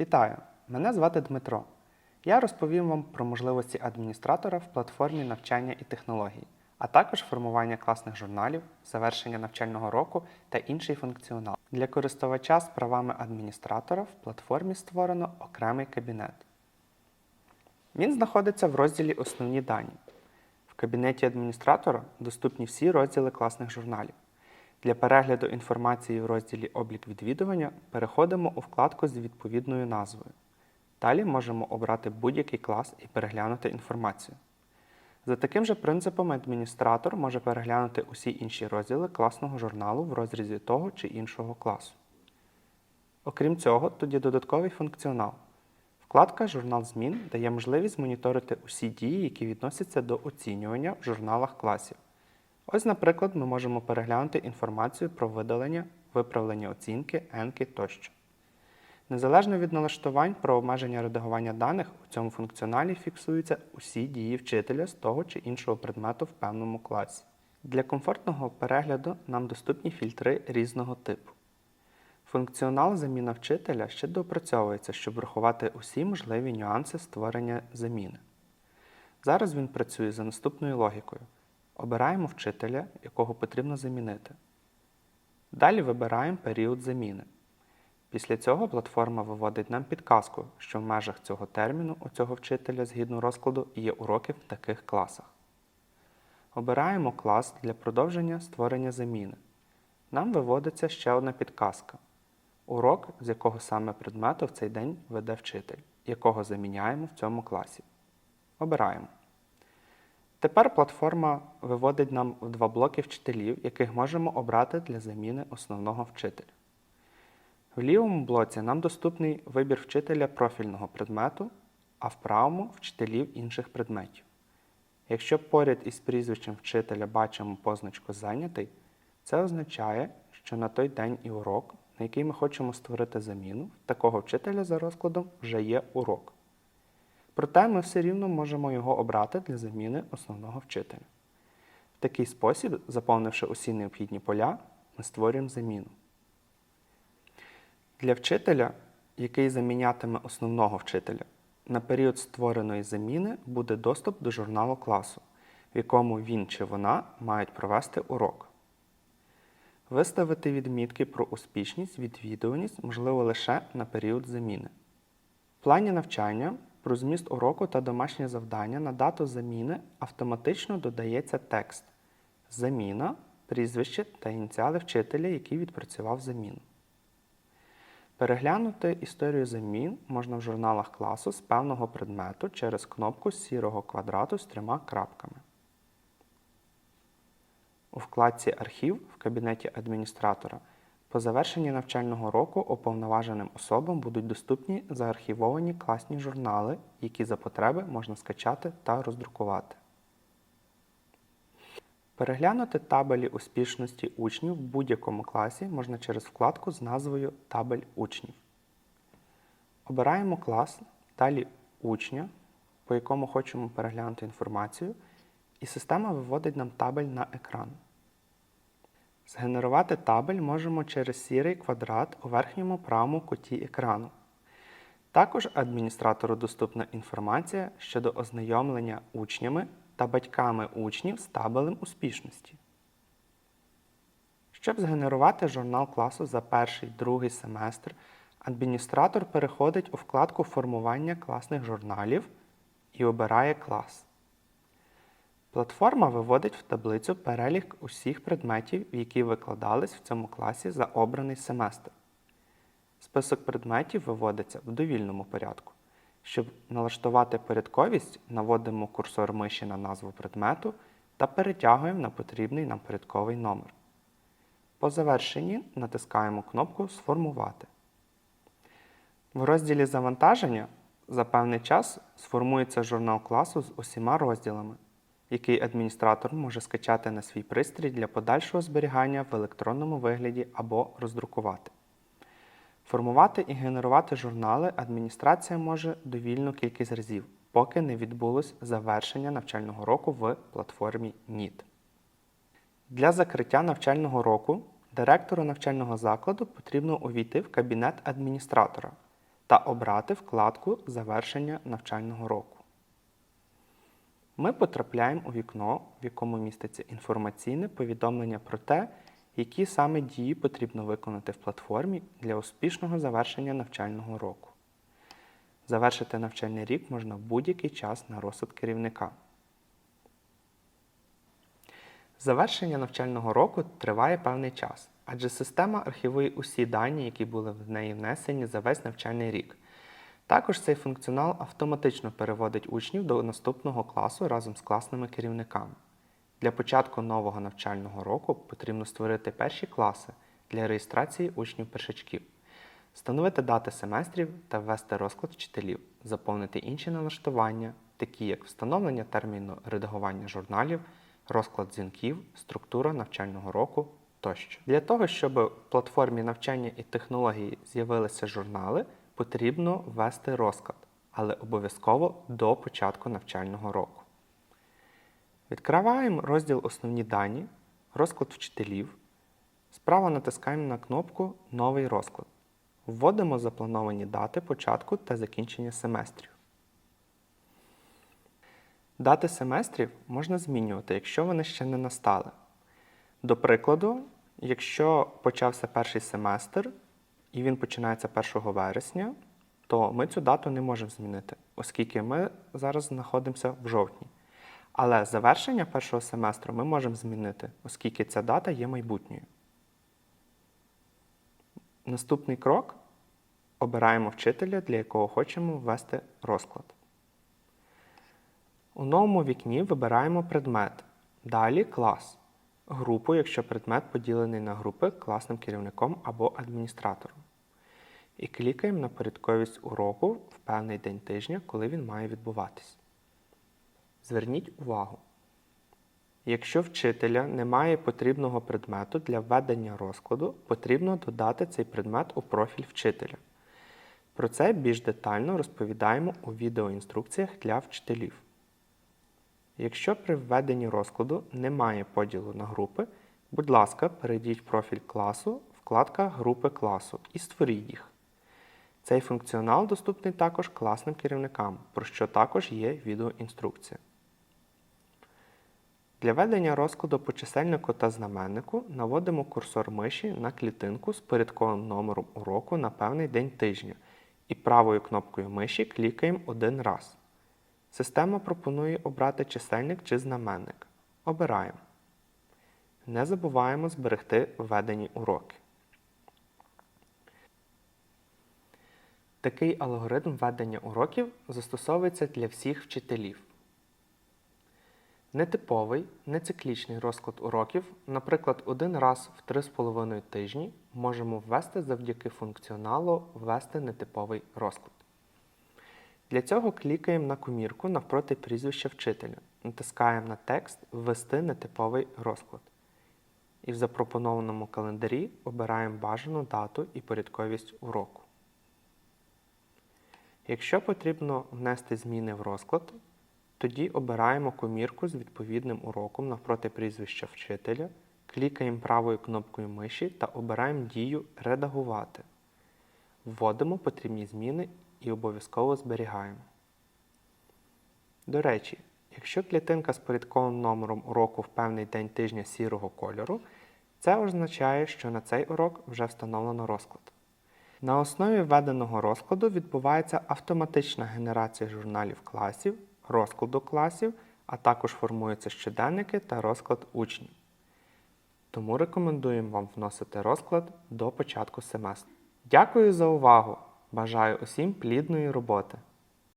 Вітаю! Мене звати Дмитро. Я розповім вам про можливості адміністратора в платформі навчання і технологій, а також формування класних журналів, завершення навчального року та інший функціонал. Для користувача з правами адміністратора в платформі створено окремий кабінет. Він знаходиться в розділі Основні дані. В кабінеті адміністратора доступні всі розділи класних журналів. Для перегляду інформації в розділі Облік відвідування переходимо у вкладку з відповідною назвою. Далі можемо обрати будь-який клас і переглянути інформацію. За таким же принципом адміністратор може переглянути усі інші розділи класного журналу в розрізі того чи іншого класу. Окрім цього, тут є додатковий функціонал. Вкладка Журнал змін дає можливість моніторити усі дії, які відносяться до оцінювання в журналах класів. Ось, наприклад, ми можемо переглянути інформацію про видалення, виправлення оцінки, енки тощо. Незалежно від налаштувань про обмеження редагування даних, у цьому функціоналі фіксуються усі дії вчителя з того чи іншого предмету в певному класі. Для комфортного перегляду нам доступні фільтри різного типу. Функціонал заміна вчителя ще допрацьовується, щоб врахувати усі можливі нюанси створення заміни. Зараз він працює за наступною логікою. Обираємо вчителя, якого потрібно замінити. Далі вибираємо період заміни. Після цього платформа виводить нам підказку, що в межах цього терміну у цього вчителя згідно розкладу є уроки в таких класах. Обираємо клас для продовження створення заміни. Нам виводиться ще одна підказка. Урок, з якого саме предмету в цей день веде вчитель, якого заміняємо в цьому класі. Обираємо. Тепер платформа виводить нам в два блоки вчителів, яких можемо обрати для заміни основного вчителя. В лівому блоці нам доступний вибір вчителя профільного предмету, а в правому вчителів інших предметів. Якщо поряд із прізвищем вчителя бачимо позначку Зайнятий, це означає, що на той день і урок, на який ми хочемо створити заміну, такого вчителя за розкладом вже є урок. Проте ми все рівно можемо його обрати для заміни основного вчителя. В такий спосіб, заповнивши усі необхідні поля, ми створюємо заміну. Для вчителя, який замінятиме основного вчителя, на період створеної заміни буде доступ до журналу класу, в якому він чи вона мають провести урок. Виставити відмітки про успішність, відвідуваність можливо лише на період заміни. В плані навчання про зміст уроку та домашнє завдання на дату заміни автоматично додається текст Заміна, прізвище та ініціали вчителя, який відпрацював заміну. Переглянути історію замін можна в журналах класу з певного предмету через кнопку сірого квадрату з трьома крапками. У вкладці Архів в кабінеті адміністратора по завершенні навчального року уповноваженим особам будуть доступні заархівовані класні журнали, які за потреби можна скачати та роздрукувати. Переглянути табелі успішності учнів в будь-якому класі можна через вкладку з назвою Табель учнів. Обираємо клас, далі учня, по якому хочемо переглянути інформацію, і система виводить нам табель на екран. Згенерувати табель можемо через сірий квадрат у верхньому правому куті екрану. Також адміністратору доступна інформація щодо ознайомлення учнями та батьками учнів з табелем успішності. Щоб згенерувати журнал класу за перший другий семестр, адміністратор переходить у вкладку Формування класних журналів і обирає клас. Платформа виводить в таблицю перелік усіх предметів, які викладались в цьому класі за обраний семестр. Список предметів виводиться в довільному порядку. Щоб налаштувати порядковість, наводимо курсор миші на назву предмету та перетягуємо на потрібний нам порядковий номер. По завершенні натискаємо кнопку Сформувати. В розділі Завантаження за певний час сформується журнал класу з усіма розділами, який адміністратор може скачати на свій пристрій для подальшого зберігання в електронному вигляді або роздрукувати. Формувати і генерувати журнали адміністрація може довільну кількість разів, поки не відбулось завершення навчального року в платформі НІТ. Для закриття навчального року директору навчального закладу потрібно увійти в кабінет адміністратора та обрати вкладку Завершення навчального року. Ми потрапляємо у вікно, в якому міститься інформаційне повідомлення про те, які саме дії потрібно виконати в платформі для успішного завершення навчального року. Завершити навчальний рік можна в будь-який час на розсуд керівника. Завершення навчального року триває певний час, адже система архівує усі дані, які були в неї внесені за весь навчальний рік. Також цей функціонал автоматично переводить учнів до наступного класу разом з класними керівниками. Для початку нового навчального року потрібно створити перші класи для реєстрації учнів-першачків, встановити дати семестрів та ввести розклад вчителів, заповнити інші налаштування, такі як встановлення терміну редагування журналів, розклад дзвінків, структура навчального року тощо. Для того, щоб в платформі навчання і технології з'явилися журнали, потрібно ввести розклад, але обов'язково до початку навчального року. Відкриваємо розділ Основні дані, розклад вчителів. Справа натискаємо на кнопку Новий розклад. Вводимо заплановані дати початку та закінчення семестрів. Дати семестрів можна змінювати, якщо вони ще не настали. До прикладу, якщо почався перший семестр і він починається 1 вересня, то ми цю дату не можемо змінити, оскільки ми зараз знаходимося в жовтні. Але завершення першого семестру ми можемо змінити, оскільки ця дата є майбутньою. Наступний крок обираємо вчителя, для якого хочемо ввести розклад. У новому вікні вибираємо предмет. Далі клас. Групу, якщо предмет поділений на групи класним керівником або адміністратором. І клікаємо на порядковість уроку в певний день тижня, коли він має відбуватись. Зверніть увагу. Якщо вчителя немає потрібного предмету для введення розкладу, потрібно додати цей предмет у профіль вчителя. Про це більш детально розповідаємо у відеоінструкціях для вчителів. Якщо при введенні розкладу немає поділу на групи, будь ласка, перейдіть профіль класу, вкладка Групи класу і створіть їх. Цей функціонал доступний також класним керівникам, про що також є відеоінструкція. Для ведення розкладу по чисельнику та знаменнику наводимо курсор миші на клітинку з порядковим номером уроку на певний день тижня і правою кнопкою миші клікаємо один раз. Система пропонує обрати чисельник чи знаменник. Обираємо. Не забуваємо зберегти введені уроки. Такий алгоритм ведення уроків застосовується для всіх вчителів. Нетиповий, нециклічний розклад уроків, наприклад, один раз в 3,5 тижні, можемо ввести завдяки функціоналу Ввести нетиповий розклад. Для цього клікаємо на комірку навпроти прізвища вчителя, натискаємо на текст Ввести нетиповий розклад. І в запропонованому календарі обираємо бажану дату і порядковість уроку. Якщо потрібно внести зміни в розклад, тоді обираємо комірку з відповідним уроком навпроти прізвища вчителя, клікаємо правою кнопкою миші та обираємо дію Редагувати. Вводимо потрібні зміни і обов'язково зберігаємо. До речі, якщо клітинка з порядковим номером уроку в певний день тижня сірого кольору, це означає, що на цей урок вже встановлено розклад. На основі введеного розкладу відбувається автоматична генерація журналів класів, розкладу класів, а також формуються щоденники та розклад учнів. Тому рекомендуємо вам вносити розклад до початку семестру. Дякую за увагу! Бажаю усім плідної роботи!